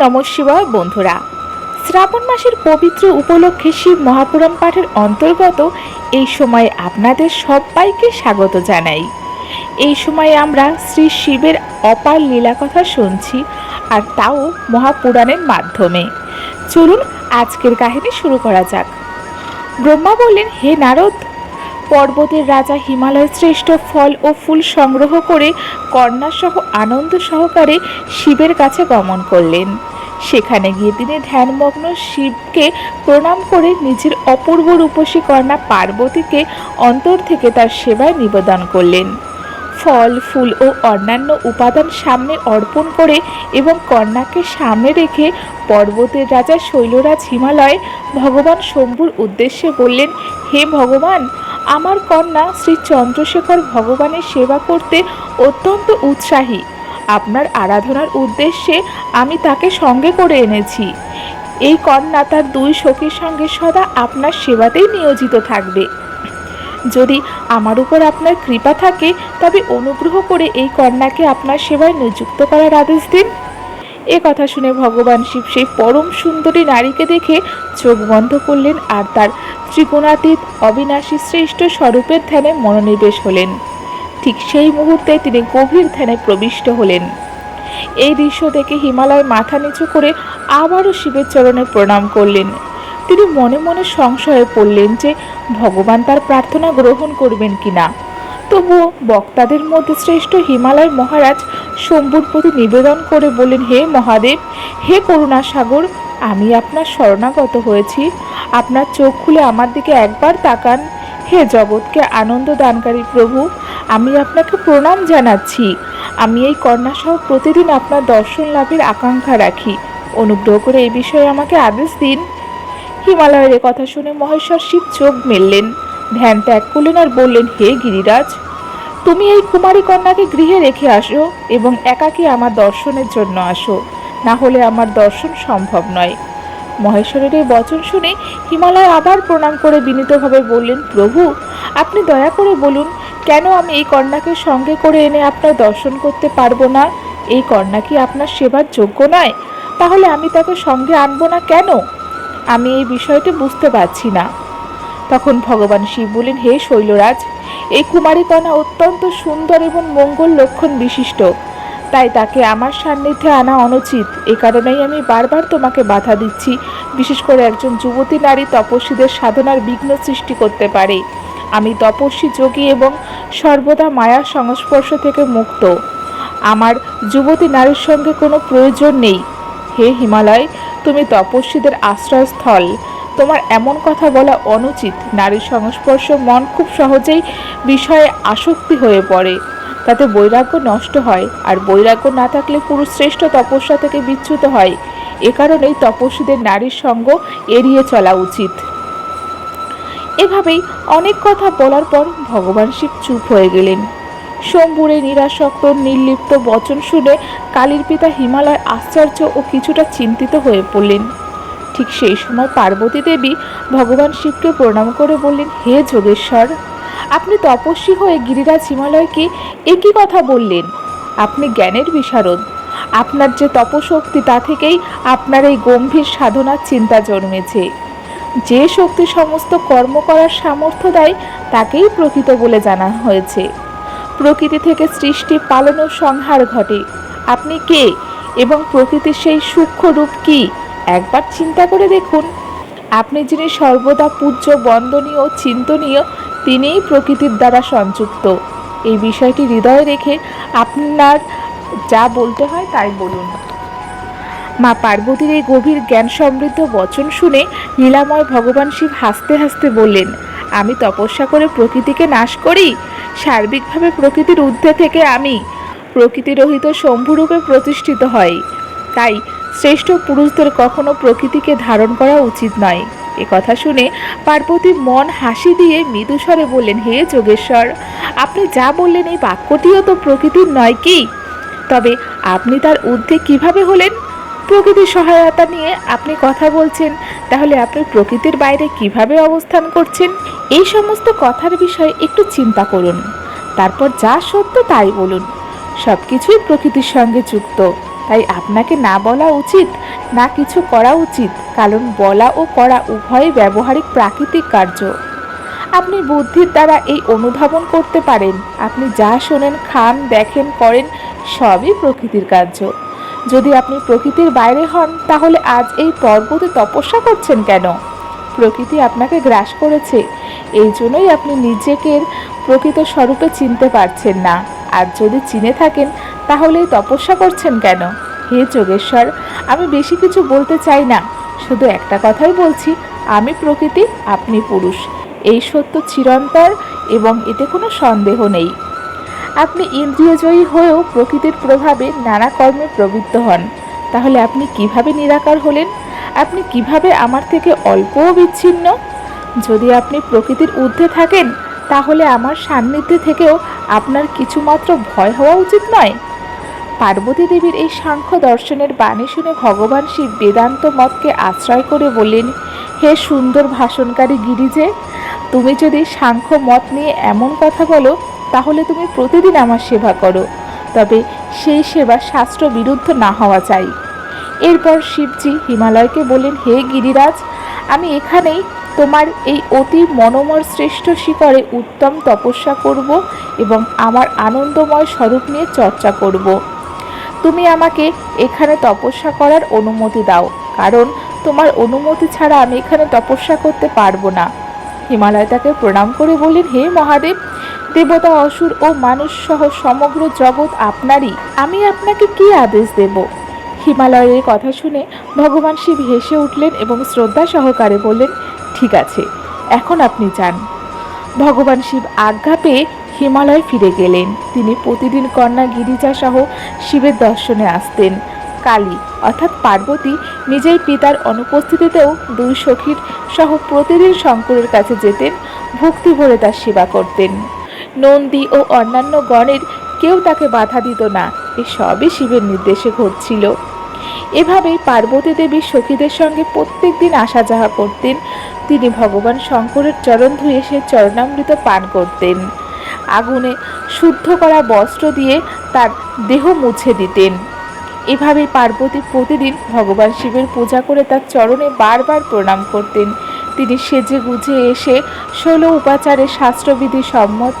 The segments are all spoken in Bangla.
নম শিবায় বন্ধুরা। শ্রাবণ মাসের পবিত্র উপলক্ষে শিব মহাপুরাণ পাঠের অন্তর্গত এই সময়ে আপনাদের সবাইকে স্বাগত জানাই। এই সময়ে আমরা শ্রী শিবের অপার লীলা কথা শুনছি আর তাও মহাপুরাণের মাধ্যমে। চলুন আজকের কাহিনী শুরু করা যাক। ব্রহ্মা বললেন, হে নারদ পর্বতের রাজা হিমালয় শ্রেষ্ঠ ফল ও ফুল সংগ্রহ করে কন্যাসহ আনন্দ সহকারে শিবের কাছে গমন করলেন। সেখানে গিয়ে তিনি ধ্যানমগ্ন শিবকে প্রণাম করে নিজের অপূর্ব রূপসী কন্যা পার্বতীকে অন্তর থেকে তার সেবায় নিবেদন করলেন। ফল, ফুল ও অন্যান্য উপাদান সামনে অর্পণ করে এবং কন্যাকে সামনে রেখে পর্বতের রাজা শৈলরাজ হিমালয় ভগবান শম্ভুর উদ্দেশ্যে বললেন, হে ভগবান, আমার কন্যা শ্রী চন্দ্রশেখর ভগবানের সেবা করতে অত্যন্ত উৎসাহী। আপনার আরাধনার উদ্দেশ্যে আমি তাকে সঙ্গে করে এনেছি। এই কন্যা তার দুই সখীর সঙ্গে সদা আপনার সেবাতেই নিয়োজিত থাকবে। যদি আমার উপর আপনার কৃপা থাকে, তবে অনুগ্রহ করে এই কন্যাকে আপনার সেবায় নিযুক্ত করার আদেশ দিন। এ কথা শুনে ভগবান শিব সেই পরম সুন্দরী নারীকে দেখে চোখ বন্ধ করলেন আর তার ত্রিগুণাতীত অবিনাশী শ্রেষ্ঠ স্বরূপের ধ্যানে মনোনিবেশ হলেন। ঠিক সেই মুহূর্তে তিনি গভীর ধ্যানে প্রবিষ্ট হলেন। এই দৃশ্য দেখে হিমালয় মাথা নিচু করে আবারও শিবের চরণে প্রণাম করলেন। তিনি মনে মনে সংশয়ে পড়লেন যে ভগবান তার প্রার্থনা গ্রহণ করবেন কিনা। তবুও বক্তাদের মধ্যে শ্রেষ্ঠ হিমালয় মহারাজ শম্ভুর প্রতি নিবেদন করে বললেন, হে মহাদেব, হে করুণা সাগর, আমি আপনার শরণাগত হয়েছি। আপনার চোখ খুলে আমার দিকে একবার তাকান। হে জগৎকে আনন্দ দানকারী প্রভু, আমি আপনাকে প্রণাম জানাচ্ছি। আমি এই কন্যাসহ প্রতিদিন আপনার দর্শন লাভের আকাঙ্ক্ষা রাখি। অনুগ্রহ করে এই বিষয়ে আমাকে আদেশ দিন। হিমালয়ের কথা শুনে মহেশ্বর শিব চোখ মেললেন। ধ্যান ত্যাগ করলেন আর বললেন, হে গিরিরাজ, তুমি এই কুমারী কন্যাকে গৃহে রেখে আসো এবং একাকী আমার দর্শনের জন্য আসো। না হলে আমার দর্শন সম্ভব নয়। মহেশ্বরের এই বচন শুনে হিমালয় আবার প্রণাম করে বিনীতভাবে বললেন, প্রভু, আপনি দয়া করে বলুন, কেন আমি এই কন্যাকে সঙ্গে করে এনে আপনার দর্শন করতে পারব না? এই কন্যা কি আপনার সেবার যোগ্য নয়? তাহলে আমি তাকে সঙ্গে আনব না কেন? আমি এই বিষয়টি বুঝতে পারছি না। তখন ভগবান শিব বলেন হে শৈলরাজ, এই কুমারী কন্যা অত্যন্ত সুন্দর এবং মঙ্গল লক্ষণ বিশিষ্ট। তাই তাকে আমার সান্নিধ্যে আনা অনুচিত। এ কারণেই আমি বারবার তোমাকে বাধা দিচ্ছি, বিশেষ করে একজন যুবতী নারী তপস্বীদের সাধনার বিঘ্ন সৃষ্টি করতে পারে। আমি তপস্বী যোগী এবং সর্বদা মায়ার সংস্পর্শ থেকে মুক্ত। আমার যুবতী নারীর সঙ্গে কোনো প্রয়োজন নেই। হে হিমালয় তুমি তপস্বীদের আশ্রয়স্থল। তোমার এমন কথা বলা অনুচিত। নারীর সংস্পর্শ মন খুব সহজেই বিষয়ে আসক্তি হয়ে পড়ে। তাতে বৈরাগ্য নষ্ট হয়, আর বৈরাগ্য না থাকলে পুরুষ শ্রেষ্ঠ তপস্যা থেকে বিচ্যুত হয়। এ কারণেই তপস্বীদের নারীর সঙ্গ এড়িয়ে চলা উচিত। এভাবেই অনেক কথা বলার পর ভগবান শিব চুপ হয়ে গেলেন। শম্ভুরে নিরাসক্ত, নির্লিপ্ত বচন শুনে কালীর পিতা হিমালয় আশ্চর্য ও কিছুটা চিন্তিত হয়ে পড়লেন। ঠিক সেই সময় পার্বতী দেবী ভগবান শিবকে প্রণাম করে বললেন, হে যোগেশ্বর, আপনি তপস্বী হয়ে গিরিরাজ হিমালয়কে একই কথা বললেন। আপনি জ্ঞানের বিশারদ। আপনার যে তপশক্তি তা থেকেই আপনার এই গম্ভীর সাধনার চিন্তা জন্মেছে। যে শক্তি সমস্ত কর্ম করার সামর্থ্য দেয়, তাকেই প্রকৃত বলে জানা হয়েছে। প্রকৃতি থেকে সৃষ্টি পালন ও সংহার ঘটে। আপনি কে এবং প্রকৃতির সেই সূক্ষ্ম রূপ কি? একবার চিন্তা করে দেখুন। আপনি যিনি সর্বদা পূজ্য, বন্দনীয় ও চিন্তনীয়, তিনিই প্রকৃতির দ্বারা সংযুক্ত। এই বিষয়টি হৃদয়ে রেখে আপনার যা বলতে হয় তাই বলুন। মা পার্বতীর এই গভীর জ্ঞান সমৃদ্ধ বচন শুনে নীলাময় ভগবান শিব হাসতে হাসতে বললেন, আমি তপস্যা করে প্রকৃতিকে নাশ করি? সার্বিকভাবে প্রকৃতির ঊর্ধ্বে থেকে আমি প্রকৃতিরহিত শম্ভুরূপে প্রতিষ্ঠিত হয় তাই শ্রেষ্ঠ পুরুষদের কখনো প্রকৃতিকে ধারণ করা উচিত নয়। এ কথা শুনে পার্বতী মন হাসি দিয়ে মৃদুস্বরে বললেন, হে যোগেশ্বর, আপনি যা বললেন এই বাক্যটিও তো প্রকৃতির নয় কি? তবে আপনি তার ঊর্ধ্বে কীভাবে হলেন? প্রকৃতির সহায়তা নিয়ে আপনি কথা বলছেন, তাহলে আপনি প্রকৃতির বাইরে কীভাবে অবস্থান করছেন? এই সমস্ত কথার বিষয়ে একটু চিন্তা করুন। তারপর যা সত্য তাই বলুন। সব কিছুই প্রকৃতির সঙ্গে যুক্ত। তাই আপনাকে না বলা উচিত, না কিছু করা উচিত, কারণ বলা ও করা উভয়ই ব্যবহারিক প্রাকৃতিক কার্য। আপনি বুদ্ধির দ্বারা এই অনুধাবন করতে পারেন। আপনি যা শোনেন, খান, দেখেন, করেন, সবই প্রকৃতির কার্য। যদি আপনি প্রকৃতির বাইরে হন, তাহলে আজ এই পর্বতে তপস্যা করছেন কেন? প্রকৃতি আপনাকে গ্রাস করেছে। এই জন্যই আপনি নিজেকে প্রকৃত স্বরূপে চিনতে পারছেন না। আর যদি চিনে থাকেন তাহলে তপস্যা করছেন কেন? হে যোগেশ্বর, আমি বেশি কিছু বলতে চাই না। শুধু একটা কথাই বলছি, আমি প্রকৃতি, আপনি পুরুষ। এই সত্য চিরন্তর এবং এতে কোনো সন্দেহ নেই। আপনি ইন্দ্রিয়জয়ী হয়েও প্রকৃতির প্রভাবে নানা কর্মে প্রবৃত্ত হন। তাহলে আপনি কীভাবে নিরাকার হলেন? আপনি কীভাবে আমার থেকে অল্পও বিচ্ছিন্ন? যদি আপনি প্রকৃতির ঊর্ধ্বে থাকেন, তাহলে আমার সান্নিধ্যে থেকেও আপনার কিছুমাত্র ভয় হওয়া উচিত নয়। পার্বতী দেবীর এই সাংখ্য দর্শনের বাণী শুনে ভগবান শিব বেদান্ত মতকে আশ্রয় করে বললেন, হে সুন্দর ভাষণকারী গিরিজে, তুমি যদি সাংখ্য মত নিয়ে এমন কথা বলো তাহলে তুমি প্রতিদিন আমার সেবা করো। তবে সেই সেবা শাস্ত্র বিরুদ্ধ না হওয়া চাই। এরপর শিবজি হিমালয়কে বললেন, হে গিরিরাজ, আমি এখানেই তোমার এই অতি মনোমর শ্রেষ্ঠ শিখরে উত্তম তপস্যা করব এবং আমার আনন্দময় স্বরূপ নিয়ে চর্চা করব। তুমি আমাকে এখানে তপস্যা করার অনুমতি দাও, কারণ তোমার অনুমতি ছাড়া আমি এখানে তপস্যা করতে পারব না। হিমালয় তাকে প্রণাম করে বললেন, হে মহাদেব দেবতা, অসুর ও মানুষ সহ সমগ্র জগৎ আপনারই। আমি আপনাকে কি আদেশ দেব? হিমালয়ের কথা শুনে ভগবান শিব হেসে উঠলেন এবং শ্রদ্ধা সহকারে বললেন, ঠিক আছে, এখন আপনি যান। ভগবান শিব আজ্ঞা পেয়ে হিমালয় ফিরে গেলেন। তিনি প্রতিদিন কন্যা গিরিজা সহ শিবের দর্শনে আসতেন। কালী, অর্থাৎ পার্বতী নিজেই পিতার অনুপস্থিতিতেও দুই সখীর সহ প্রতিদিন শঙ্করের কাছে যেতেন, ভক্তি ভরে তার সেবা করতেন। নন্দী ও অন্যান্য গণের কেউ তাকে বাধা দিত না। এ সবই শিবের নির্দেশে ঘটছিল। এভাবেই পার্বতী দেবী সখীদের সঙ্গে প্রত্যেক দিন আসা যাওয়া করতেন। তিনি ভগবান শঙ্করের চরণ ধুয়ে সে চরণামৃত পান করতেন। আগুনে শুদ্ধ করা বস্ত্র দিয়ে তার দেহ মুছে দিতেন। এভাবে পার্বতী প্রতিদিন ভগবান শিবের পূজা করে তার চরণে বারবার প্রণাম করতেন। তিনি সেজে গুজে এসে ষোলো উপাচারে শাস্ত্রবিধি সম্মত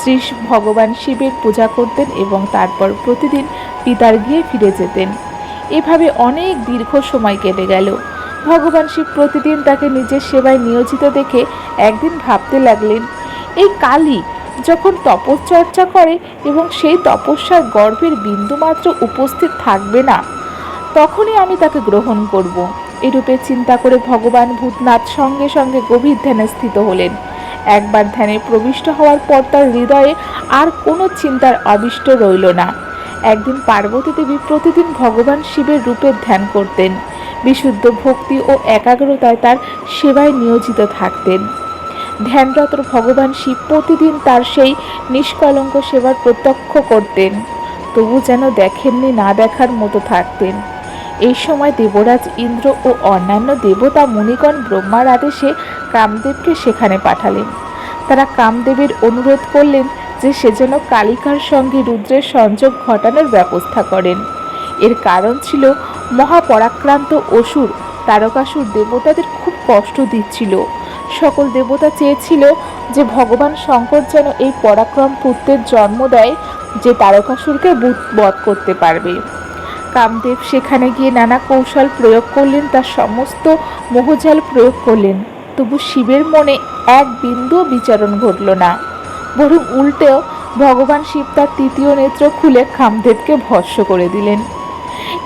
শ্রী ভগবান শিবের পূজা করতেন এবং তারপর প্রতিদিন পিতার গিয়ে ফিরে যেতেন। এভাবে অনেক দীর্ঘ সময় কেটে গেল। ভগবান শিব প্রতিদিন তাকে নিজের সেবায় নিয়োজিত দেখে একদিন ভাবতে লাগলেন, এই কালী যখন তপশ্চর্চা করে এবং সেই তপস্যার গর্ভের বিন্দুমাত্র উপস্থিত থাকবে না, তখনই আমি তাকে গ্রহণ করব। এরূপে চিন্তা করে ভগবান ভূতনাথ সঙ্গে সঙ্গে গভীর ধ্যানে স্থিত হলেন। একবার ধ্যানে প্রবিষ্ট হওয়ার পর তার হৃদয়ে আর কোনো চিন্তার অবিষ্ট রইল না। একদিন পার্বতী দেবী প্রতিদিন ভগবান শিবের রূপে ধ্যান করতেন। বিশুদ্ধ ভক্তি ও একাগ্রতায় তার সেবায় নিয়োজিত থাকতেন। ধ্যানরত ভগবান শিব প্রতিদিন তার সেই নিষ্কলঙ্ক সেবার প্রত্যক্ষ করতেন। তবু যেন দেখেননি না দেখার মতো থাকতেন। এই সময় দেবরাজ ইন্দ্র ও অন্যান্য দেবতা, মুনিগণ, ব্রহ্মার আদেশে কামদেবকে সেখানে পাঠালেন। তারা কামদেবের অনুরোধ করলেন যে সে যেন কালিকার সঙ্গে রুদ্রের সংযোগ ঘটানোর ব্যবস্থা করেন। এর কারণ ছিল মহাপরাক্রান্ত অসুর, তারকাসুর দেবতাদের খুব কষ্ট দিচ্ছিল। সকল দেবতা চেয়েছিল যে ভগবান শঙ্কর যেন এই পরাক্রম পুত্রের জন্ম দেয়, যে তারকাসুরকে বুধ- বধ করতে পারবে। কামদেব সেখানে গিয়ে নানা কৌশল প্রয়োগ করলেন, তার সমস্ত মোহজাল প্রয়োগ করলেন। তবু শিবের মনে এক বিন্দু বিচারণ ঘটল না। বরং উল্টেও ভগবান শিব তার তৃতীয় নেত্র খুলে কামদেবকে ভস্ম করে দিলেন।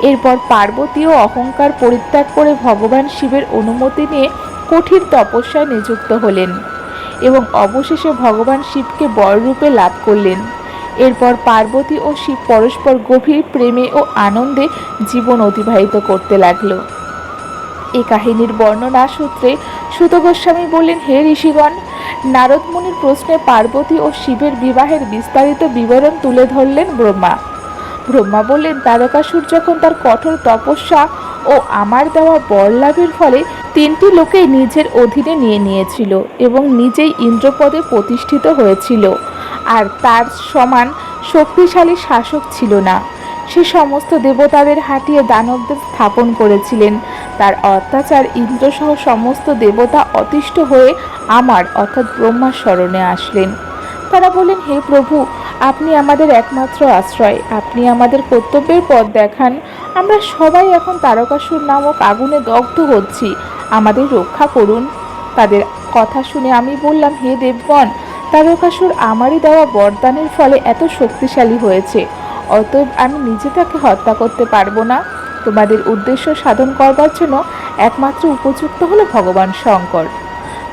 এরপর পার্বতীও অহংকার পরিত্যাগ করে ভগবান শিবের অনুমতি নিয়ে কঠিন তপস্যায় নিযুক্ত হলেন এবং অবশেষে ভগবান শিবকে বররূপে লাভ করলেন। এরপর পার্বতী ও শিব পরস্পর গভীর প্রেমে ও আনন্দে জীবন অতিবাহিত করতে লাগল। এ কাহিনীর বর্ণনা সূত্রে সুত গোস্বামী বললেন, হে ঋষিগণ নারদ মুনির প্রশ্নে পার্বতী ও শিবের বিবাহের বিস্তারিত বিবরণ তুলে ধরলেন ব্রহ্মা। ব্রহ্মা বললেন তারকাসুর যখন তার কঠোর তপস্যা ও আমার দেওয়া বর লাভের ফলে তিনটি লোকেই নিজের অধীনে নিয়ে নিয়েছিল এবং নিজেই ইন্দ্রপদে প্রতিষ্ঠিত হয়েছিল। আর তার সমান শক্তিশালী শাসক ছিল না। সে সমস্ত দেবতাদের হাটিয়ে দানবদের স্থাপন করেছিলেন। তার অত্যাচার ইন্দ্রসহ সমস্ত দেবতা অতিষ্ঠ হয়ে আমার, অর্থাৎ ব্রহ্মার স্মরণে আসলেন। তারা বলেন হে প্রভু, আপনি আমাদের একমাত্র আশ্রয়। আপনি আমাদের কর্তব্যের পথ দেখান। আমরা সবাই এখন তারকাসুর নামক আগুনে দগ্ধ হচ্ছি। আমাদের রক্ষা করুন। তাদের কথা শুনে আমি বললাম, হে দেবগণ তারকাসুর আমারই দেওয়া বরদানের ফলে এত শক্তিশালী হয়েছে। অতএব আমি নিজে তাকে হত্যা করতে পারব না। তোমাদের উদ্দেশ্য সাধন করবার জন্য একমাত্র উপযুক্ত হলো ভগবান শঙ্কর।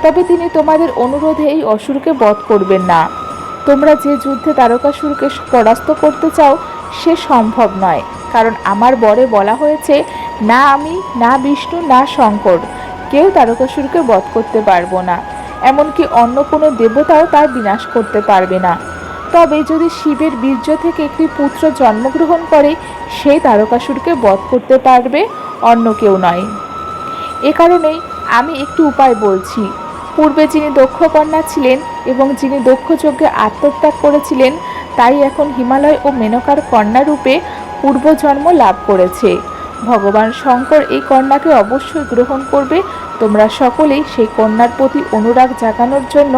তবে তিনি তোমাদের অনুরোধে এই অসুরকে বধ করবেন না। তোমরা যে যুদ্ধে তারকাসুরকে পরাস্ত করতে চাও, সে সম্ভব নয়। কারণ আমার বরে বলা হয়েছে, না আমি, না বিষ্ণু, না শঙ্কর। কেউ তারকাসুরকে বধ করতে পারব না। এমনকি অন্য কোনো দেবতাও তার বিনাশ করতে পারবে না। তবে যদি শিবের বীর্য থেকে একটি পুত্র জন্মগ্রহণ করে সেই তারকাসুরকে বধ করতে পারবে, অন্য কেউ নয়। এ কারণেই আমি একটি উপায় বলছি। পূর্বে যিনি দক্ষ কন্যা ছিলেন এবং যিনি দক্ষ যজ্ঞে আত্মত্যাগ করেছিলেন, তাই এখন হিমালয় ও মেনকার কন্যা রূপে পূর্বজন্ম লাভ করেছে। ভগবান শঙ্কর এই কন্যাকে অবশ্যই গ্রহণ করবে তোমরা সকলেই সেই কন্যার প্রতি অনুরাগ জাগানোর জন্য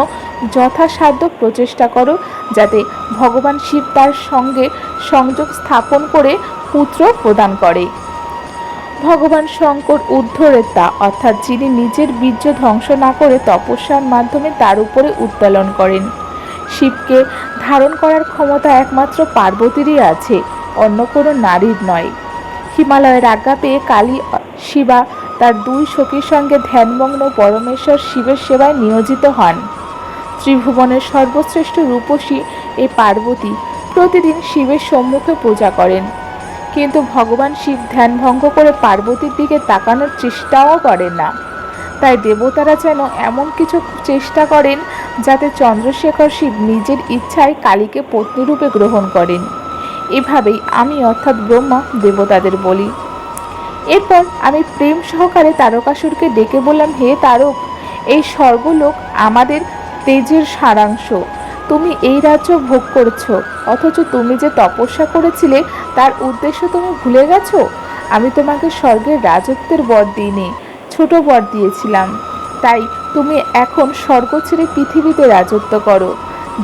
যথাসাধ্য প্রচেষ্টা করো, যাতে ভগবান শিব তার সঙ্গে সংযোগ স্থাপন করে পুত্র প্রদান করে। ভগবান শঙ্কর উদ্ধরেতা অর্থাৎ যিনি নিজের বীর্য ধ্বংস না করে তপস্যার মাধ্যমে তার উপরে উত্তোলন করেন। শিবকে ধারণ করার ক্ষমতা একমাত্র পার্বতীরই আছে, অন্য কোনো নারীর নয়। হিমালয়ের আজ্ঞা পেয়ে কালী, শিবা তার দুই সখীর সঙ্গে ধ্যানমগ্ন পরমেশ্বর শিবের সেবায় নিয়োজিত হন। ত্রিভুবনের সর্বশ্রেষ্ঠ রূপসী এই পার্বতী প্রতিদিন শিবের সম্মুখে পূজা করেন। কিন্তু ভগবান শিব ধ্যান ভঙ্গ করে পার্বতীর দিকে তাকানোর চেষ্টাও করেন না। তাই দেবতারা যেন এমন কিছু চেষ্টা করেন যাতে চন্দ্রশেখর শিব নিজের ইচ্ছায় কালীকে পত্নীরূপে গ্রহণ করেন। এভাবেই আমি অর্থাৎ ব্রহ্মা দেবতাদের বলি। এরপর আমি প্রেম সহকারে তারকাসুরকে ডেকে বললাম, হে তারক, এই স্বর্গলোক আমাদের তেজের সারাংশ। তুমি এই রাজ্য ভোগ করছ, অথচ তুমি যে তপস্যা করেছিলে, তার উদ্দেশ্য তুমি ভুলে গেছো? আমি তোমাকে স্বর্গের রাজত্বের বর দিইনি, ছোট বর দিয়েছিলাম। তাই তুমি এখন স্বর্গ ছেড়ে পৃথিবীতে রাজত্ব করো।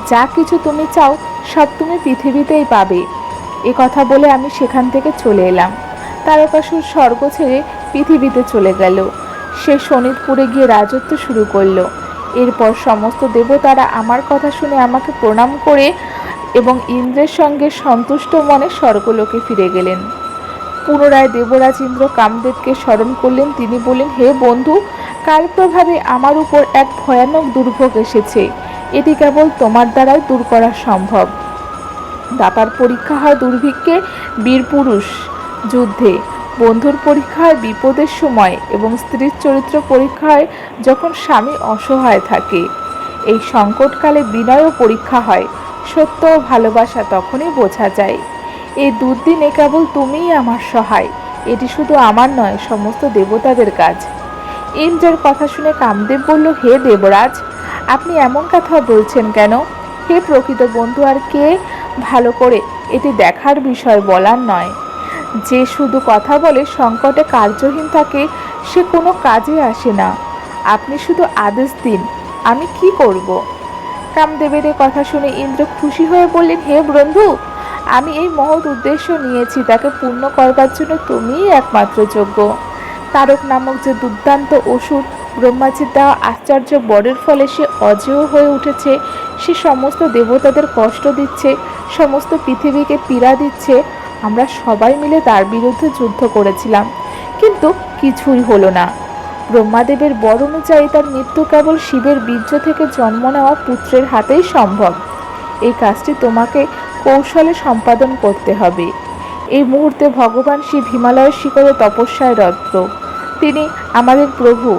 যা কিছু তুমি চাও, সব তুমি পৃথিবীতেই পাবে। এ কথা বলে আমি সেখান থেকে চলে এলাম। তারকাসুর স্বর্গ ছেড়ে পৃথিবীতে চলে গেল। সে শোনিতপুরে গিয়ে রাজত্ব শুরু করল। এরপর সমস্ত দেবতারা আমার কথা শুনে আমাকে প্রণাম করে এবং ইন্দ্রের সঙ্গে সন্তুষ্ট মনে স্বর্গলোকে ফিরে গেলেন। পুনরায় দেবরাজ ইন্দ্র কামদেবকে স্মরণ করলেন। তিনি বললেন, হে বন্ধু, কাল প্রভাবে আমার উপর এক ভয়ানক দুর্ভোগ এসেছে। এটি কেবল তোমার দ্বারাই দূর করা সম্ভব। দাতার পরীক্ষা হয় দুর্ভিক্ষে বীরপুরুষ যুদ্ধে। বন্ধুর পরীক্ষায় বিপদের সময় এবং স্ত্রীর চরিত্র পরীক্ষায় যখন স্বামী অসহায় থাকে, এই সংকটকালে বিনয়ও পরীক্ষা হয়। সত্য ও ভালোবাসা তখনই বোঝা যায়। এই দুর্দিনে কেবল তুমিই আমার সহায়, এটি শুধু আমার নয়, সমস্ত দেবতাদের কাজ। ইন্দ্রের কথা শুনে কামদেব বলল, হে দেবরাজ, আপনি এমন কথা বলছেন কেন? হে প্রকৃত বন্ধু, আর কে ভালো করে এটি দেখার বিষয় বলার নয়। যে শুধু কথা বলে সংকটে কার্যহীন থাকে, সে কোনো কাজে আসে না। আপনি শুধু আদেশ দিন, আমি কি করব? কামদেবের কথা শুনে ইন্দ্র খুশি হয়ে বললেন, হে বন্ধু, আমি এই মহৎ উদ্দেশ্য নিয়েছি, তাকে পূর্ণ করবার জন্য তুমিই একমাত্র যোগ্য। তারক নামক যে দুর্দান্ত ওষুধ ব্রহ্মাজির দেওয়া আশ্চর্য বরের ফলে সে অজেয় হয়ে উঠেছে। সে সমস্ত দেবতাদের কষ্ট দিচ্ছে, সমস্ত পৃথিবীকে পীড়া দিচ্ছে আমরা সবাই মিলে তার বিরুদ্ধে যুদ্ধ করেছিলাম, কিন্তু কিছুই হলো না। ব্রহ্মাদেবের বর অনুযায়ী তার মৃত্যু কেবল শিবের বীর্য থেকে জন্ম নেওয়া পুত্রের হাতেই সম্ভব। এই কাজটি তোমাকে কৌশলে সম্পাদন করতে হবে। এই মুহূর্তে ভগবান শিব হিমালয়ের শিখরে তপস্যায় রত তিনি আমাদের প্রভু,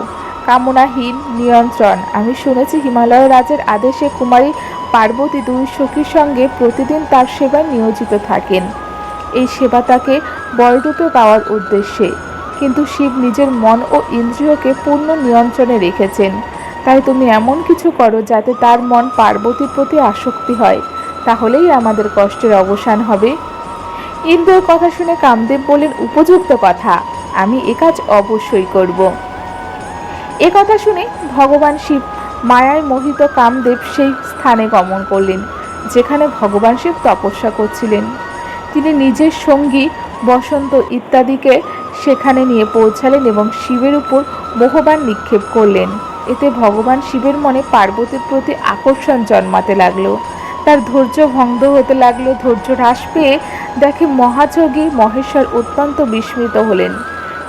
কামনাহীন, নিয়ন্ত্রণ। আমি শুনেছি হিমালয় রাজের আদেশে কুমারী পার্বতী দুই সখীর সঙ্গে প্রতিদিন তার সেবায় নিয়োজিত থাকেন। এই সেবা তাকে বলরূপে পাওয়ার উদ্দেশ্যে। কিন্তু শিব নিজের মন ও ইন্দ্রিয়কে পূর্ণ নিয়ন্ত্রণে রেখেছেন। তাই তুমি এমন কিছু করো যাতে তার মন পার্বতীর প্রতি আসক্তি হয়। তাহলেই আমাদের কষ্টের অবসান হবে। ইন্দ্রের কথা শুনে কামদেব বলেন, উপযুক্ত কথা। আমি এ কাজ অবশ্যই করব। এ কথা শুনে ভগবান শিব মায়ায় মোহিত কামদেব সেই স্থানে গমন করলেন, যেখানে ভগবান শিব তপস্যা করছিলেন। তিনি নিজের সঙ্গী বসন্ত ইত্যাদিকে সেখানে নিয়ে পৌঁছালেন এবং শিবের উপর মোহবান নিক্ষেপ করলেন। এতে ভগবান শিবের মনে পার্বতীর প্রতি আকর্ষণ জন্মাতে লাগল। তার ধৈর্য ভঙ্গ হতে লাগল। ধৈর্য হ্রাস পেয়ে দেখে মহাযোগী মহেশ্বর অত্যন্ত বিস্মিত হলেন।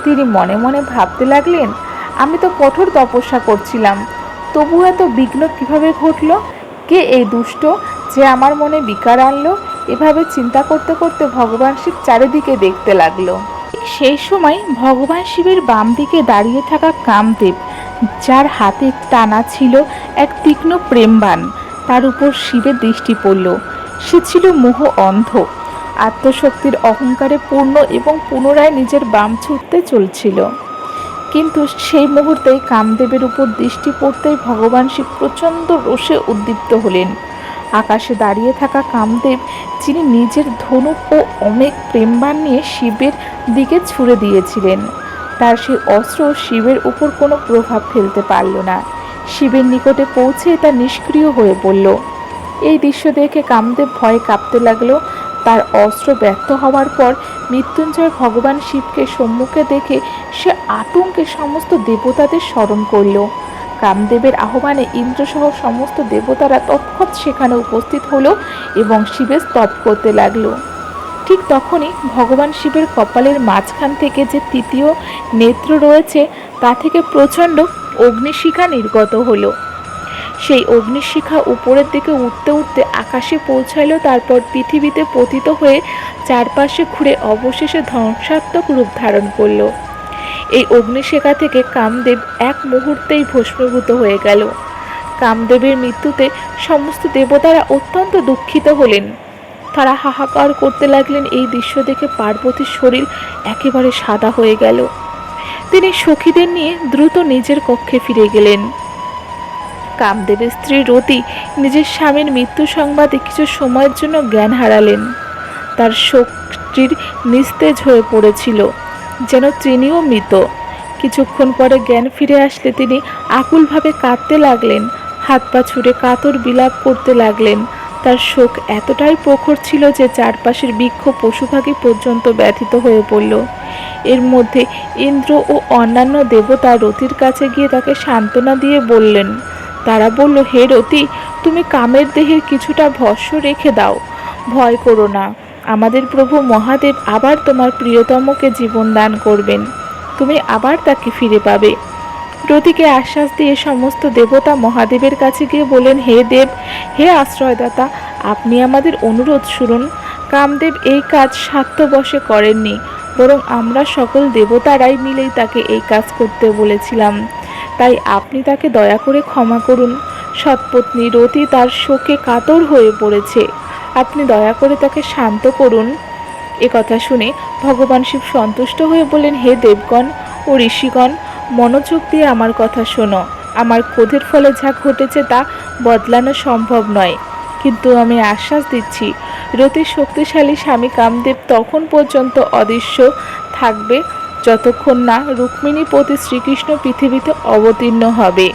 তিনি মনে মনে ভাবতে লাগলেন, আমি তো কঠোর তপস্যা করছিলাম। তবু এত বিঘ্ন কীভাবে ঘটলো? কে এই দুষ্ট যে আমার মনে বিকার আনলো? এভাবে চিন্তা করতে করতে ভগবান শিব চারিদিকে দেখতে লাগল। সেই সময় ভগবান শিবের বাম দিকে দাঁড়িয়ে থাকা কামদেব, যার হাতে টানা ছিল এক তীক্ষ্ণ প্রেমবান, তার উপর শিবের দৃষ্টি পড়ল। সে ছিল মোহ অন্ধ, আত্মশক্তির অহংকারে পূর্ণ এবং পুনরায় নিজের বাম ছুটতে চলছিল। কিন্তু সেই মুহূর্তেই কামদেবের উপর দৃষ্টি পড়তেই ভগবান শিব প্রচণ্ড রোষে উদ্দীপ্ত হলেন। আকাশে দাঁড়িয়ে থাকা কামদেব, যিনি নিজের ধনুক ও অনেক প্রেমবান নিয়ে শিবের দিকে ছুড়ে দিয়েছিলেন। তার সেই অস্ত্র শিবের উপর কোনো প্রভাব ফেলতে পারল না। শিবের নিকটে পৌঁছে তা নিষ্ক্রিয় হয়ে পড়ল। এই দৃশ্য দেখে কামদেব ভয়ে কাঁপতে লাগল। তার অস্ত্র ব্যর্থ হওয়ার পর মৃত্যুঞ্জয় ভগবান শিবকে সম্মুখে দেখে সে আতঙ্কে সমস্ত দেবতাদের স্মরণ করল। কামদেবের আহ্বানে ইন্দ্রসহ সমস্ত দেবতারা তৎক্ষৎ সেখানে উপস্থিত হলো এবং শিবের স্তব করতে লাগল। ঠিক তখনই ভগবান শিবের কপালের মাঝখান থেকে যে তৃতীয় নেত্র রয়েছে, তা থেকে প্রচণ্ড অগ্নিশিখা নির্গত হলো। সেই অগ্নিশিখা উপরের দিকে উঠতে উঠতে আকাশে পৌঁছালো তারপর পৃথিবীতে পতিত হয়ে চারপাশে ঘুরে অবশেষে ধ্বংসাত্মক রূপ ধারণ করল। এই অগ্নিশেখা থেকে কামদেব এক মুহূর্তেই ভস্মীভূত হয়ে গেল। কামদেবের মৃত্যুতে সমস্ত দেবতারা অত্যন্ত দুঃখিত হলেন। তারা হাহাকার করতে লাগলেন এই দৃশ্য দেখে পার্বতীর শরীর একেবারে সাদা হয়ে গেল। তিনি সখীদের নিয়ে দ্রুত নিজের কক্ষে ফিরে গেলেন। কামদেবের স্ত্রী রতি নিজের স্বামীর মৃত্যু সংবাদে কিছু সময়ের জন্য জ্ঞান হারালেন। তার শক্তির নিস্তেজ হয়ে পড়েছিল। যেন তিনিও মৃত। কিছুক্ষণ পরে জ্ঞান ফিরে আসলে তিনি আকুলভাবে কাঁদতে লাগলেন। হাত পা ছুঁড়ে কাতর বিলাপ করতে লাগলেন। তার শোক এতটাই প্রখর ছিল যে চারপাশের বৃক্ষ পশুপাখি পর্যন্ত ব্যথিত হয়ে পড়ল। এর মধ্যে ইন্দ্র ও অন্যান্য দেবতা রতির কাছে গিয়ে তাকে সান্ত্বনা দিয়ে বললেন, তারা বলল, হে রতি, তুমি কামের দেহের কিছুটা ভস্য রেখে দাও। ভয় করো না। আমাদের প্রভু মহাদেব আবার তোমার প্রিয়তমকে জীবন দান করবেন। তুমি আবার তাকে ফিরে পাবে। রতিকে আশ্বাস দিয়ে সমস্ত দেবতা মহাদেবের কাছে গিয়ে বলেন হে দেব, হে আশ্রয়দাতা, আপনি আমাদের অনুরোধ শুনুন। কামদেব এই কাজ স্বার্থবশে করেননি, বরং আমরা সকল দেবতারাই মিলেই তাকে এই কাজ করতে বলেছিলাম। তাই আপনি তাকে দয়া করে ক্ষমা করুন। সৎপত্নী রতি তার শোকে কাতর হয়ে পড়েছে। আপনি দয়া করে তাকে শান্ত করুন। এ কথা শুনে ভগবান শিব সন্তুষ্ট হয়ে বললেন, হে দেবগণ ও ঋষিগণ, মনোযোগ দিয়ে আমার কথা শোনো। আমার ক্রোধের ফলে যা ঘটেছে তা বদলানো সম্ভব নয়। কিন্তু আমি আশ্বাস দিচ্ছি রতির শক্তিশালী স্বামী কামদেব তখন পর্যন্ত অদৃশ্য থাকবে যতক্ষণ না রুক্মিণী প্রতি শ্রীকৃষ্ণ পৃথিবীতে অবতীর্ণ হবে।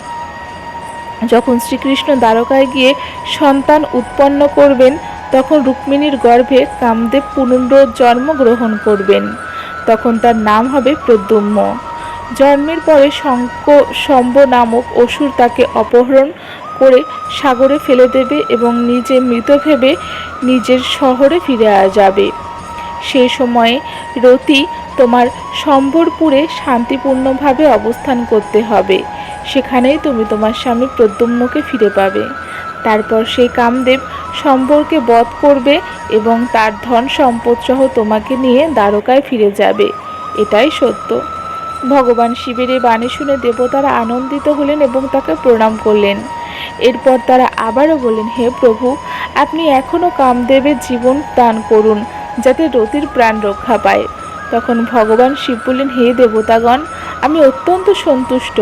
যখন শ্রীকৃষ্ণ দ্বারকায় গিয়ে সন্তান উৎপন্ন করবেন তখন রুক্মিণীর গর্ভে কামদেব পুনর্জন্ম গ্রহণ করবেন। তখন তার নাম হবে প্রদ্যুম্ন। জন্মের পরে শঙ্ক শম্ব নামক অসুর তাকে অপহরণ করে সাগরে ফেলে দেবে এবং নিজে মৃত ভেবে নিজের শহরে ফিরে যাবে। সেই সময়ে রতি তোমার সম্বরপুরে শান্তিপূর্ণভাবে অবস্থান করতে হবে। সেখানেই তুমি তোমার স্বামী প্রদ্যুম্নকে ফিরে পাবে। তারপর সেই কামদেব সম্পর্কে বধ করবে এবং তার ধন সম্পদ সহ তোমাকে নিয়ে দ্বারকায় ফিরে যাবে। এটাই সত্য। ভগবান শিবের এই বাণী শুনে দেবতারা আনন্দিত হলেন এবং তাকে প্রণাম করলেন। এরপর তারা আবারও বলেন হে প্রভু, আপনি এখনও কামদেবের জীবন দান করুন, যাতে রতির প্রাণ রক্ষা পায়। তখন ভগবান শিব বললেন, হে দেবতাগণ, আমি অত্যন্ত সন্তুষ্ট।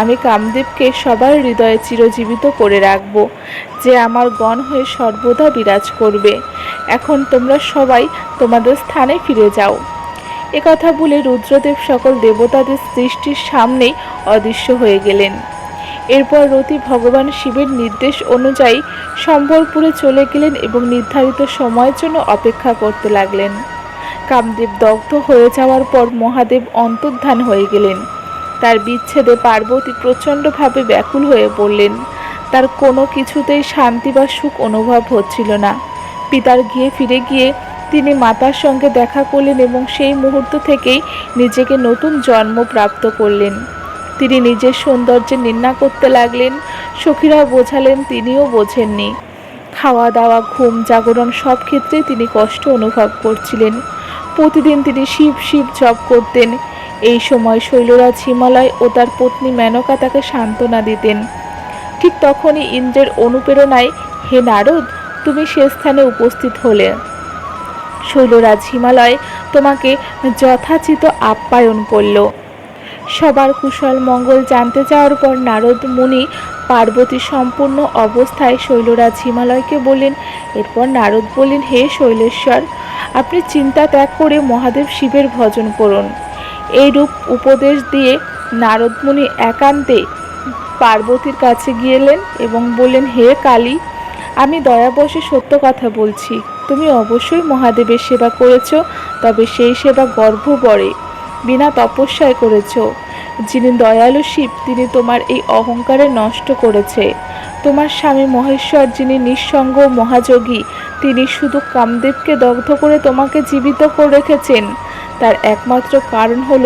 আমি কামদেবকে সবার হৃদয়ে চিরজীবিত করে রাখব, যে আমার গণ হয়ে সর্বদা বিরাজ করবে। এখন তোমরা সবাই তোমাদের স্থানে ফিরে যাও। একথা বলে রুদ্রদেব সকল দেবতাদের সৃষ্টির সামনেই অদৃশ্য হয়ে গেলেন। এরপর রতি ভগবান শিবের নির্দেশ অনুযায়ী সম্বলপুরে চলে গেলেন এবং নির্ধারিত সময়ের জন্য অপেক্ষা করতে লাগলেন। কামদেব দগ্ধ হয়ে যাওয়ার পর মহাদেব অন্তর্ধান হয়ে গেলেন। তার বিচ্ছেদে পার্বতী প্রচণ্ডভাবে ব্যাকুল হয়ে পড়লেন তার কোনো কিছুতেই শান্তি বা সুখ অনুভব হচ্ছিল না। পিতার গিয়ে ফিরে গিয়ে তিনি মাতার সঙ্গে দেখা করলেন এবং সেই মুহূর্ত থেকেই নিজেকে নতুন জন্ম প্রাপ্ত করলেন। তিনি নিজের সৌন্দর্যে নিন্দা করতে লাগলেন সখীরা বোঝালেন তিনিও বোঝেননি। খাওয়া দাওয়া ঘুম, জাগরণ সব ক্ষেত্রেই তিনি কষ্ট অনুভব করছিলেন। প্রতিদিন তিনি শিব শিব জপ করতেন এই সময় শৈলরাজ হিমালয় ও তার পত্নী মেনকা তাকে সান্ত্বনা দিতেন। ঠিক তখনই ইন্দ্রের অনুপ্রেরণায়, হে নারদ, তুমি সে স্থানে উপস্থিত হলে। শৈলরাজ হিমালয় তোমাকে যথাচিত আপ্যায়ন করল। সবার কুশল মঙ্গল জানতে যাওয়ার পর নারদ মুনি পার্বতী সম্পূর্ণ অবস্থায় শৈলরাজ হিমালয়কে বললেন, এরপর নারদ বললেন, হে শৈলেশ্বর, আপনি চিন্তা ত্যাগ করে মহাদেব শিবের ভজন করুন। এই রূপ উপদেশ দিয়ে নারদ মুনি একান্তে পার্বতীর কাছে গিয়েলেন এবং বললেন, হে কালী, আমি দয়াবশে সত্য কথা বলছি। তুমি অবশ্যই মহাদেবের সেবা করেছ, তবে সেই সেবা গর্ভ বড়ে বিনা তপস্যায় করেছ। যিনি দয়ালু শিব, তিনি তোমার এই অহংকারে নষ্ট করেছে। তোমার স্বামী মহেশ্বর, যিনি নিঃসঙ্গ মহাযোগী, তিনি শুধু কামদেবকে দগ্ধ করে তোমাকে জীবিত করে রেখেছেন। তার একমাত্র কারণ হল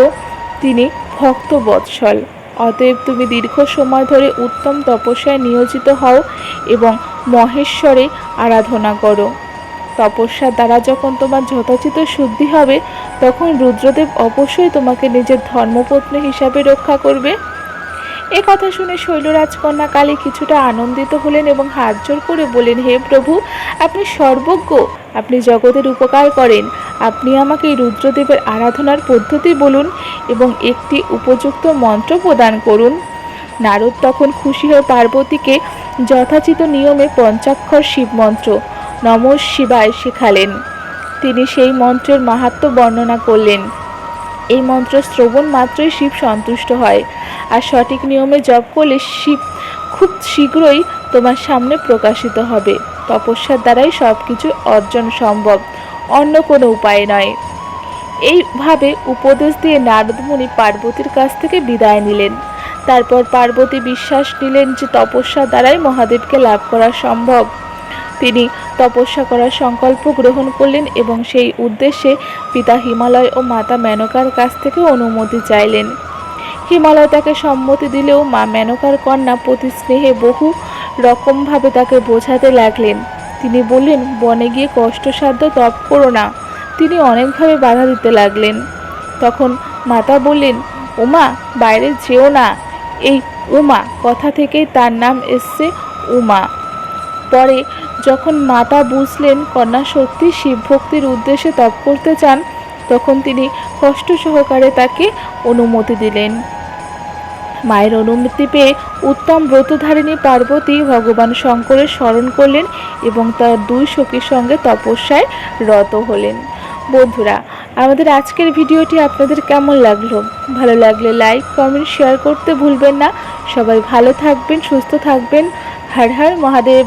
তিনি ভক্ত বৎসল অতএব তুমি দীর্ঘ সময় ধরে উত্তম তপস্যায় নিয়োজিত হও এবং মহেশ্বরে আরাধনা করো। তপস্যার দ্বারা যখন তোমার যথাচিত শুদ্ধি হবে, তখন রুদ্রদেব অবশ্যই তোমাকে নিজের ধর্মপত্নী হিসাবে রক্ষা করবে। এ কথা শুনে শৈলরাজকন্যা কালী কিছুটা আনন্দিত হলেন এবং হাত জোর করে বলেন হে প্রভু, আপনি সর্বজ্ঞ, আপনি জগতের উপকার করেন। আপনি আমাকে রুদ্রদেবের আরাধনার পদ্ধতি বলুন এবং একটি উপযুক্ত মন্ত্র প্রদান করুন। নারদ তখন খুশি হয়ে পার্বতীকে যথাচিত নিয়মে পঞ্চাক্ষর শিব মন্ত্র, নম শিবায়, শেখালেন। তিনি সেই মন্ত্রের মাহাত্ম্য বর্ণনা করলেন। এই মন্ত্র শ্রবণ মাত্রই শিব সন্তুষ্ট হয়। আর সঠিক নিয়মে জপ করলে শিব খুব শীঘ্রই তোমার সামনে প্রকাশিত হবে। তপস্যার দ্বারাই সব কিছু অর্জন সম্ভব, অন্য কোনো উপায় নয়। এইভাবে উপদেশ দিয়ে নারদমুনি পার্বতীর কাছ থেকে বিদায় নিলেন। তারপর পার্বতী বিশ্বাস নিলেন যে তপস্যা দ্বারাই মহাদেবকে লাভ করা সম্ভব। তিনি তপস্যা করার সংকল্প গ্রহণ করলেন এবং সেই উদ্দেশ্যে পিতা হিমালয় ও মাতা মেনকার কাছ থেকে অনুমতি চাইলেন। হিমালয় তাকে সম্মতি দিলেও মা মেনকার কন্যা প্রতি স্নেহে বহু রকমভাবে তাকে বোঝাতে লাগলেন। তিনি বললেন, বনে গিয়ে কষ্টসাধ্য তপ করো না। তিনি অনেকভাবে বাধা দিতে লাগলেন। তখন মাতা বললেন, উমা, বাইরে যেও না। এই উমা, কথা থেকেই তার নাম এসছে উমা। পরে যখন মাতা বুঝলেন কন্যা সত্যি শিব ভক্তির উদ্দেশ্যে তপ করতে চান, তখন তিনি কষ্ট সহকারে তাকে অনুমতি দিলেন। মায়ের অনুমতি পেয়ে উত্তম ব্রতধারিণী পার্বতী ভগবান শঙ্করের স্মরণ করলেন এবং তার দুই সখীর সঙ্গে তপস্যায় রত হলেন। বন্ধুরা, আমাদের আজকের ভিডিওটি আপনাদের কেমন লাগল? ভালো লাগলে লাইক, কমেন্ট, শেয়ার করতে ভুলবেন না। সবাই ভালো থাকবেন, সুস্থ থাকবেন। হর হর মহাদেব।